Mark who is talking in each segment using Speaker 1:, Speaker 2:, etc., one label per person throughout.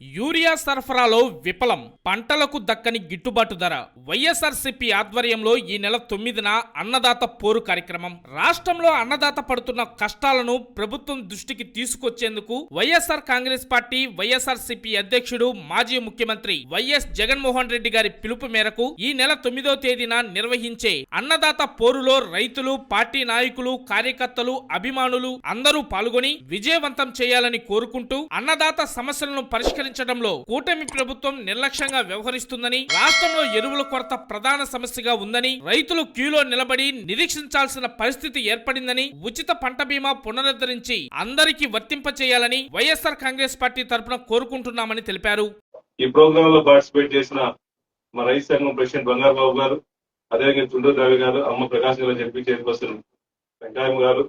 Speaker 1: Urea సరఫరాలో విఫలం. పంటలకు దక్కని గిట్టుబాటు ధర. వైఎస్ఆర్సీపీ ఆధ్వర్యంలో ఈ నెల తొమ్మిదిన అన్నదాత పోరు కార్యక్రమం. రాష్ట్రంలో అన్నదాత పడుతున్న కష్టాలను ప్రభుత్వం దృష్టికి తీసుకొచ్చేందుకు వైఎస్ఆర్ కాంగ్రెస్ పార్టీ వైఎస్ఆర్సీపీ అధ్యక్షుడు మాజీ ముఖ్యమంత్రి వైఎస్ జగన్మోహన్ రెడ్డి గారి పిలుపు మేరకు ఈ నెల తొమ్మిదో తేదీన నిర్వహించే అన్నదాత పోరులో రైతులు పార్టీ నాయకులు కార్యకర్తలు అభిమానులు అందరూ పాల్గొని విజయవంతం చేయాలని కోరుకుంటూ అన్నదాత సమస్యలను పరిష్కరించారు పరిష్కరించడంలో కూటమి ప్రభుత్వం నిర్లక్ష్యంగా వ్యవహరిస్తుందని రాష్ట్రంలో ఎరువుల కొరత ప్రధాన సమస్యగా ఉందని రైతులు క్యూలో నిలబడి నిరీక్షించాల్సిన పరిస్థితి ఏర్పడిందని ఉచిత పంట బీమా పునరుద్ధరించి అందరికీ వర్తింపచేయాలని వైఎస్ఆర్ కాంగ్రెస్ పార్టీ తరపున కోరుకుంటున్నామని తెలిపారు.
Speaker 2: ఈ ప్రోగ్రామ్లో పార్టిసిపేట్ చేసిన మా రైతు సంఘం ప్రెసిడెంట్ బంగారబాబు గారు అదేవిధంగా చుండూరు రవి గారు అమ్మ ప్రకాశ్ గారు చెప్పి చైర్పర్సన్ వెంకయ్య గారు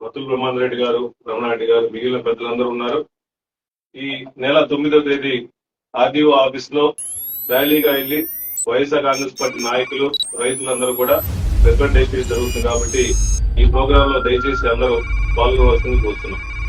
Speaker 2: వతుల బ్రహ్మాండ రెడ్డి గారు రమణారెడ్డి గారు మిగిలిన పెద్దలందరూ ఉన్నారు. ఈ నెల తొమ్మిదో తేదీ ఆర్డీఓ ఆఫీస్లో ర్యాలీగా వెళ్ళి వైఎస్ఆర్ కాంగ్రెస్ పార్టీ నాయకులు రైతులందరూ కూడా రిప్రజెంటేషన్ జరుగుతుంది కాబట్టి ఈ ప్రోగ్రామ్లో దయచేసి అందరూ పాల్గొనవలసింది కోరుతున్నాం.